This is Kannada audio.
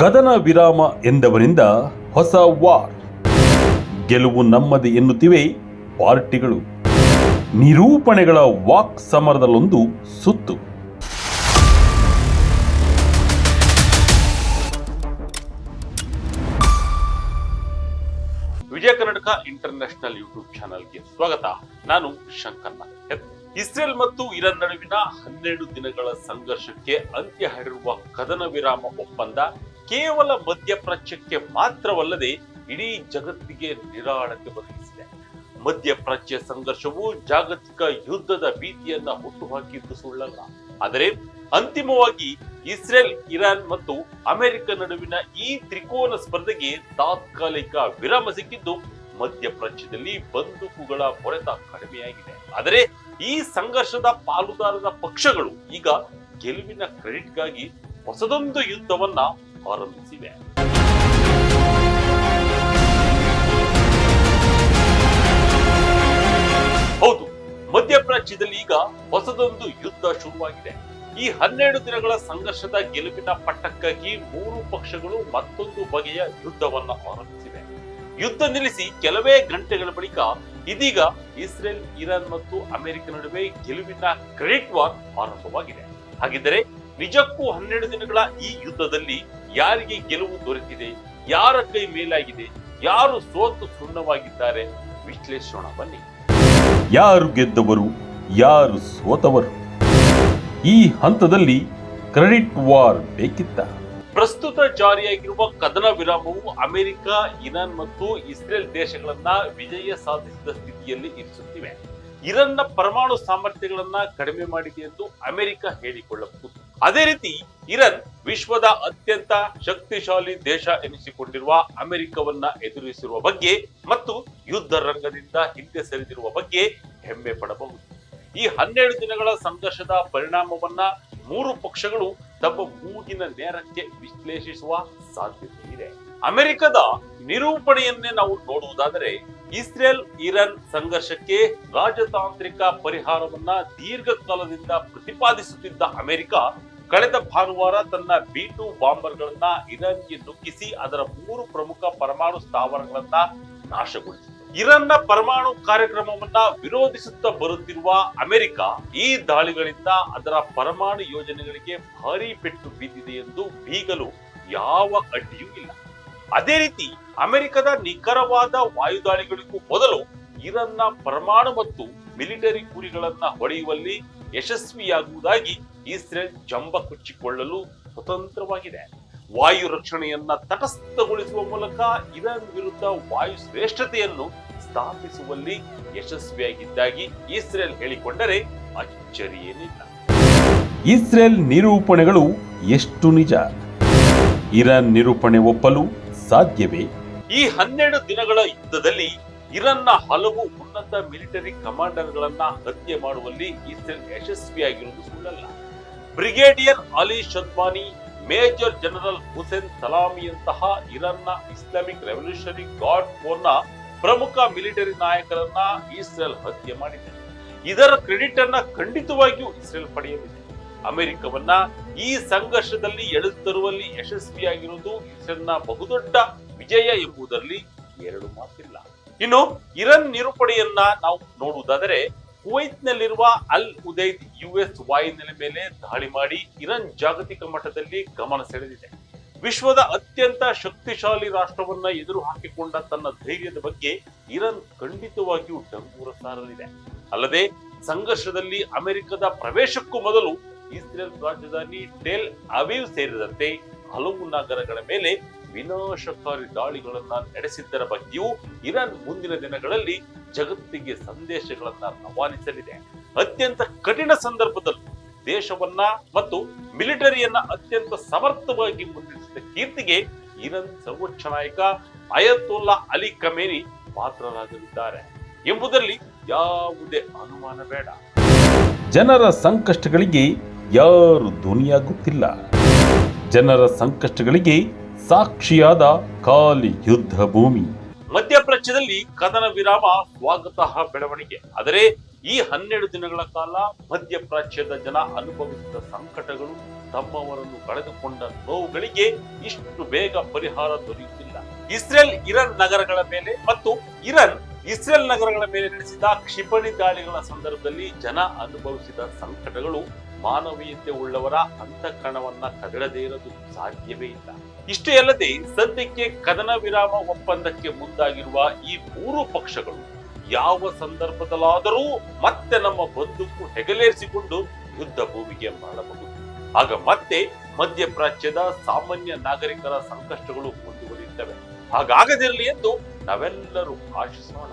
ಕದನ ವಿರಾಮ ಎಂದವರಿಂದ ಹೊಸ ವಾರ್. ಗೆಲುವು ನಮ್ಮದೇ ಎನ್ನುತ್ತಿವೆ ಪಾರ್ಟಿಗಳು. ನಿರೂಪಣೆಗಳ ವಾಕ್ ಸಮರದಲ್ಲೊಂದು ಸುತ್ತು. ವಿಜಯ ಕರ್ನಾಟಕ ಇಂಟರ್ನ್ಯಾಷನಲ್ ಯೂಟ್ಯೂಬ್ ಚಾನೆಲ್ಗೆ ಸ್ವಾಗತ. ನಾನು ಶಂಕರ್ ಇಸ್ರೇಲ್ ಮತ್ತು ಇರಾನ್ ನಡುವಿನ ಹನ್ನೆರಡು ದಿನಗಳ ಸಂಘರ್ಷಕ್ಕೆ ಅಂತ್ಯ ಹರಿರುವ ಕದನ ವಿರಾಮ ಒಪ್ಪಂದ ಕೇವಲ ಮಧ್ಯಪ್ರಾಚ್ಯಕ್ಕೆ ಮಾತ್ರವಲ್ಲದೆ ಇಡೀ ಜಗತ್ತಿಗೆ ನಿರಾಳತೆ ಒದಗಿಸಿದೆ. ಮಧ್ಯಪ್ರಾಚ್ಯ ಸಂಘರ್ಷವು ಜಾಗತಿಕ ಯುದ್ಧದ ಭೀತಿಯನ್ನ ಹುಟ್ಟುಹಾಕಿದ್ದು ಸುಳ್ಳಲ್ಲ. ಆದರೆ ಅಂತಿಮವಾಗಿ ಇಸ್ರೇಲ್, ಇರಾನ್ ಮತ್ತು ಅಮೆರಿಕ ನಡುವಿನ ಈ ತ್ರಿಕೋನ ಸ್ಪರ್ಧೆಗೆ ತಾತ್ಕಾಲಿಕ ವಿರಾಮ ಸಿಕ್ಕಿದ್ದು ಮಧ್ಯಪ್ರಾಚ್ಯದಲ್ಲಿ ಬಂದೂಕುಗಳ ಕೊರೆತ ಕಡಿಮೆಯಾಗಿದೆ. ಆದರೆ ಈ ಸಂಘರ್ಷದ ಪಾಲುದಾರರ ಪಕ್ಷಗಳು ಈಗ ಗೆಲುವಿನ ಕ್ರೆಡಿಟ್ಗಾಗಿ ಹೊಸದೊಂದು ಯುದ್ಧವನ್ನ ಆರಂಭಿಸಿವೆ ಹೌದು ಮಧ್ಯಪ್ರಾಚ್ಯದಲ್ಲಿ ಈಗ ಹೊಸದೊಂದು ಯುದ್ಧ ಶುರುವಾಗಿದೆ. ಈ ಹನ್ನೆರಡು ದಿನಗಳ ಸಂಘರ್ಷದ ಗೆಲುವಿನ ಪಟ್ಟಕ್ಕಾಗಿ ಮೂರು ಪಕ್ಷಗಳು ಮತ್ತೊಂದು ಬಗೆಯ ಯುದ್ಧವನ್ನು ಆರಂಭಿಸಿವೆ. ಯುದ್ಧ ನಿಲ್ಲಿಸಿ ಕೆಲವೇ ಗಂಟೆಗಳ ಬಳಿಕ ಇದೀಗ ಇಸ್ರೇಲ್, ಇರಾನ್ ಮತ್ತು ಅಮೆರಿಕ ನಡುವೆ ಗೆಲುವಿನ ಕ್ರೆಡಿಟ್ ವಾರ್ ಆರಂಭವಾಗಿದೆ. ಹಾಗಿದ್ದರೆ ನಿಜಕ್ಕೂ ಹನ್ನೆರಡು ದಿನಗಳ ಈ ಯುದ್ಧದಲ್ಲಿ ಯಾರಿಗೆ ಗೆಲುವು ದೊರೆತಿದೆ ಯಾರ ಕೈ ಮೇಲಾಗಿದೆ ಯಾರು ಸೋತು ಸುಣ್ಣವಾಗಿದ್ದಾರೆ ವಿಶ್ಲೇಷಣ ಬನ್ನಿ. ಯಾರು ಗೆದ್ದವರು ಯಾರು ಸೋತವರು? ಈ ಹಂತದಲ್ಲಿ ಕ್ರೆಡಿಟ್ ವಾರ್ ಬೇಕಿತ್ತ? ಪ್ರಸ್ತುತ ಜಾರಿಯಾಗಿರುವ ಕದನ ವಿರಾಮವು ಅಮೆರಿಕ ಇರಾನ್ ಮತ್ತು ಇಸ್ರೇಲ್ ದೇಶಗಳನ್ನ ವಿಜಯ ಸಾಧಿಸಿದ ಸ್ಥಿತಿಯಲ್ಲಿ ಇರಿಸುತ್ತಿವೆ. ಇರಾನ್ನ ಪರಮಾಣು ಸಾಮರ್ಥ್ಯಗಳನ್ನ ಕಡಿಮೆ ಮಾಡಿದೆ ಎಂದು ಅಮೆರಿಕ ಹೇಳಿಕೊಳ್ಳಬಹುದು. ಅದೇ ರೀತಿ ಇರಾನ್ ವಿಶ್ವದ ಅತ್ಯಂತ ಶಕ್ತಿಶಾಲಿ ದೇಶ ಎನಿಸಿಕೊಂಡಿರುವ ಅಮೆರಿಕವನ್ನ ಎದುರಿಸಿರುವ ಬಗ್ಗೆ ಮತ್ತು ಯುದ್ಧ ರಂಗದಿಂದ ಹಿಂದೆ ಸರಿದಿರುವ ಬಗ್ಗೆ ಹೆಮ್ಮೆ ಪಡಬಹುದು. ಈ ಹನ್ನೆರಡು ದಿನಗಳ ಸಂಘರ್ಷದ ಪರಿಣಾಮವನ್ನ ಮೂರು ಪಕ್ಷಗಳು ತಮ್ಮ ಮೂಗಿನ ನೇರಕ್ಕೆ ವಿಶ್ಲೇಷಿಸುವ ಸಾಧ್ಯತೆ ಇದೆ. ಅಮೆರಿಕದ ನಿರೂಪಣೆಯನ್ನೇ ನಾವು ನೋಡುವುದಾದರೆ, ಇಸ್ರೇಲ್ ಇರಾನ್ ಸಂಘರ್ಷಕ್ಕೆ ರಾಜತಾಂತ್ರಿಕ ಪರಿಹಾರವನ್ನ ದೀರ್ಘಕಾಲದಿಂದ ಪ್ರತಿಪಾದಿಸುತ್ತಿದ್ದ ಅಮೆರಿಕ ಕಳೆದ ಭಾನುವಾರ ತನ್ನ ಬಿ ಟು ಬಾಂಬರ್ಗಳನ್ನ ಇರಾನ್ಗೆ ನುಗ್ಗಿಸಿ ಅದರ ಮೂರು ಪ್ರಮುಖ ಪರಮಾಣು ಸ್ಥಾವರಗಳನ್ನ ನಾಶಗೊಳಿಸಿತು. ಇರಾನ್ನ ಪರಮಾಣು ಕಾರ್ಯಕ್ರಮವನ್ನ ವಿರೋಧಿಸುತ್ತಾ ಬರುತ್ತಿರುವ ಅಮೆರಿಕ ಈ ದಾಳಿಗಳಿಂದ ಅದರ ಪರಮಾಣು ಯೋಜನೆಗಳಿಗೆ ಭಾರಿ ಪೆಟ್ಟು ಬಿದ್ದಿದೆ ಎಂದು ಬೀಗಲು ಯಾವ ಅಡ್ಡಿಯೂ ಇಲ್ಲ. ಅದೇ ರೀತಿ ಅಮೆರಿಕದ ನಿಖರವಾದ ವಾಯುದಾಳಿಗಳಿಗೂ ಮೊದಲು ಇರಾನ್ನ ಪರಮಾಣು ಮತ್ತು ಮಿಲಿಟರಿ ಗುರಿಗಳನ್ನ ಹೊಡೆಯುವಲ್ಲಿ ಯಶಸ್ವಿಯಾಗುವುದಾಗಿ ಇಸ್ರೇಲ್ ಜಂಬ ಕುಚ್ಚಿಕೊಳ್ಳಲು ಸ್ವತಂತ್ರವಾಗಿದೆ. ವಾಯು ರಕ್ಷಣೆಯನ್ನ ತಟಸ್ಥಗೊಳಿಸುವ ಮೂಲಕ ಇರಾನ್ ವಿರುದ್ಧ ವಾಯು ಶ್ರೇಷ್ಠತೆಯನ್ನು ಸ್ಥಾಪಿಸುವಲ್ಲಿ ಯಶಸ್ವಿಯಾಗಿದ್ದಾಗಿ ಇಸ್ರೇಲ್ ಹೇಳಿಕೊಂಡರೆ ಅಚ್ಚರಿಯೇನಿಲ್ಲ. ಇಸ್ರೇಲ್ ನಿರೂಪಣೆಗಳು ಎಷ್ಟು ನಿಜ? ಇರಾನ್ ನಿರೂಪಣೆ ಒಪ್ಪಲು ಸಾಧ್ಯವೇ? ಈ ಹನ್ನೆರಡು ದಿನಗಳ ಯುದ್ಧದಲ್ಲಿ ಇರಾನ್ನ ಹಲವು ಉನ್ನತ ಮಿಲಿಟರಿ ಕಮಾಂಡರ್ಗಳನ್ನ ಹತ್ಯೆ ಮಾಡುವಲ್ಲಿ ಇಸ್ರೇಲ್ ಯಶಸ್ವಿಯಾಗಿರುವುದು ಸುಳ್ಳಲ್ಲ. Brigadier Ali Shadmani, major general Hussein ಸಲಾಮಿಯಂತಹ ಇರಾನ್ನ ಇಸ್ಲಾಮಿಕ್ ರೆವಲ್ಯೂಷನರಿ ಗಾರ್ಡ್ ಫೋರ್ನ ಪ್ರಮುಖ ಮಿಲಿಟರಿ ನಾಯಕರನ್ನ ಇಸ್ರೇಲ್ ಹತ್ಯೆ ಮಾಡಿದೆ. ಇದರ ಕ್ರೆಡಿಟ್ ಅನ್ನ ಖಂಡಿತವಾಗಿಯೂ ಇಸ್ರೇಲ್ ಪಡೆಯಲಿದೆ. ಅಮೆರಿಕವನ್ನ ಈ ಸಂಘರ್ಷದಲ್ಲಿ ಎಳೆದು ತರುವಲ್ಲಿ ಯಶಸ್ವಿಯಾಗಿರುವುದು ಇಸ್ರೇಲ್ನ ಬಹುದೊಡ್ಡ ವಿಜಯ ಎಂಬುದರಲ್ಲಿ ಎರಡು ಮಾತಿಲ್ಲ. ಇನ್ನು ಇರನ್ ನಿರೂಪಣೆಯನ್ನ ನಾವು ನೋಡುವುದಾದರೆ ಕುವೈತ್ನಲ್ಲಿರುವ ಅಲ್ ಉದೈದ್ ಯುಎಸ್ ವಾಯುನೆಲೆ ಮೇಲೆ ದಾಳಿ ಮಾಡಿ ಇರಾನ್ ಜಾಗತಿಕ ಮಟ್ಟದಲ್ಲಿ ಗಮನ ಸೆಳೆದಿದೆ. ವಿಶ್ವದ ಅತ್ಯಂತ ಶಕ್ತಿಶಾಲಿ ರಾಷ್ಟ್ರವನ್ನ ಎದುರು ಹಾಕಿಕೊಂಡ ತನ್ನ ಧೈರ್ಯದ ಬಗ್ಗೆ ಇರಾನ್ ಖಂಡಿತವಾಗಿಯೂ ಡಂಗೂರ ಸಾರಲಿದೆ ಅಲ್ಲದೆ ಸಂಘರ್ಷದಲ್ಲಿ ಅಮೆರಿಕದ ಪ್ರವೇಶಕ್ಕೂ ಮೊದಲು ಇಸ್ರೇಲ್ ರಾಜಧಾನಿ ಟೆಲ್ ಅವೀವ್ ಸೇರಿದಂತೆ ಹಲವು ನಗರಗಳ ಮೇಲೆ ವಿನಾಶಕಾರಿ ದಾಳಿಗಳನ್ನ ನಡೆಸಿದ್ದರ ಬಗ್ಗೆಯೂ ಇರಾನ್ ಮುಂದಿನ ದಿನಗಳಲ್ಲಿ ಜಗತ್ತಿಗೆ ಸಂದೇಶಗಳನ್ನ ರವಾನಿಸಲಿದೆ. ಅತ್ಯಂತ ಕಠಿಣ ಸಂದರ್ಭದಲ್ಲಿ ದೇಶವನ್ನ ಮತ್ತು ಮಿಲಿಟರಿಯನ್ನ ಅತ್ಯಂತ ಸಮರ್ಥವಾಗಿ ಮುನ್ನಡೆಸಿದ ಕೀರ್ತಿಗೆ ಇರಾನ್ ಸರ್ವೋಚ್ಚ ನಾಯಕ ಅಯತುಲ್ಲಾ ಅಲಿ ಕಮೇನಿ ಪಾತ್ರರಾಗಲಿದ್ದಾರೆ ಎಂಬುದರಲ್ಲಿ ಯಾವುದೇ ಅನುಮಾನ ಬೇಡ. ಜನರ ಸಂಕಷ್ಟಗಳಿಗೆ ಯಾರು ಧ್ವನಿಯಾಗುತ್ತಿಲ್ಲ. ಜನರ ಸಂಕಷ್ಟಗಳಿಗೆ ಸಾಕ್ಷಿಯಾದ ಖಾಲಿ ಯುದ್ಧ ಭೂಮಿ. ಮಧ್ಯಪ್ರಾಚ್ಯದಲ್ಲಿ ಕದನ ವಿರಾಮ ಸ್ವಾಗತಃ ಬೆಳವಣಿಗೆ. ಆದರೆ ಈ ಹನ್ನೆರಡು ದಿನಗಳ ಕಾಲ ಮಧ್ಯಪ್ರಾಚ್ಯದ ಜನ ಅನುಭವಿಸಿದ ಸಂಕಟಗಳು ತಮ್ಮವರನ್ನು ಕಳೆದುಕೊಂಡ ನೋವುಗಳಿಗೆ ಇಷ್ಟು ಬೇಗ ಪರಿಹಾರ ದೊರೆಯುತ್ತಿಲ್ಲ. ಇಸ್ರೇಲ್, ಇರಾನ್ ನಗರಗಳ ಮೇಲೆ ಮತ್ತು ಇರಾನ್, ಇಸ್ರೇಲ್ ನಗರಗಳ ಮೇಲೆ ನಡೆಸಿದ ಕ್ಷಿಪಣಿ ದಾಳಿಗಳ ಸಂದರ್ಭದಲ್ಲಿ ಜನ ಅನುಭವಿಸಿದ ಸಂಕಟಗಳು ಮಾನವೀಯತೆ ಉಳ್ಳವರ ಅಂತಃಕರಣವನ್ನ ಕದಡದೇ ಇರೋದು ಸಾಧ್ಯವೇ ಇಲ್ಲ. ಇಷ್ಟೇ ಅಲ್ಲದೆ ಸದ್ಯಕ್ಕೆ ಕದನ ವಿರಾಮ ಒಪ್ಪಂದಕ್ಕೆ ಮುಂದಾಗಿರುವ ಈ ಮೂರು ಪಕ್ಷಗಳು ಯಾವ ಸಂದರ್ಭದಲ್ಲಾದರೂ ಮತ್ತೆ ನಮ್ಮ ಬಂದೂಕು ಹೆಗಲೇರಿಸಿಕೊಂಡು ಯುದ್ಧ ಭೂಮಿಗೆ ಮರಳಬಹುದು. ಆಗ ಮತ್ತೆ ಮಧ್ಯಪ್ರಾಚ್ಯದ ಸಾಮಾನ್ಯ ನಾಗರಿಕರ ಸಂಕಷ್ಟಗಳು ಮುಂದುವರಿಯುತ್ತವೆ. ಹಾಗಾಗದಿರಲಿ ಎಂದು ನಾವೆಲ್ಲರೂ ಆಶಿಸೋಣ.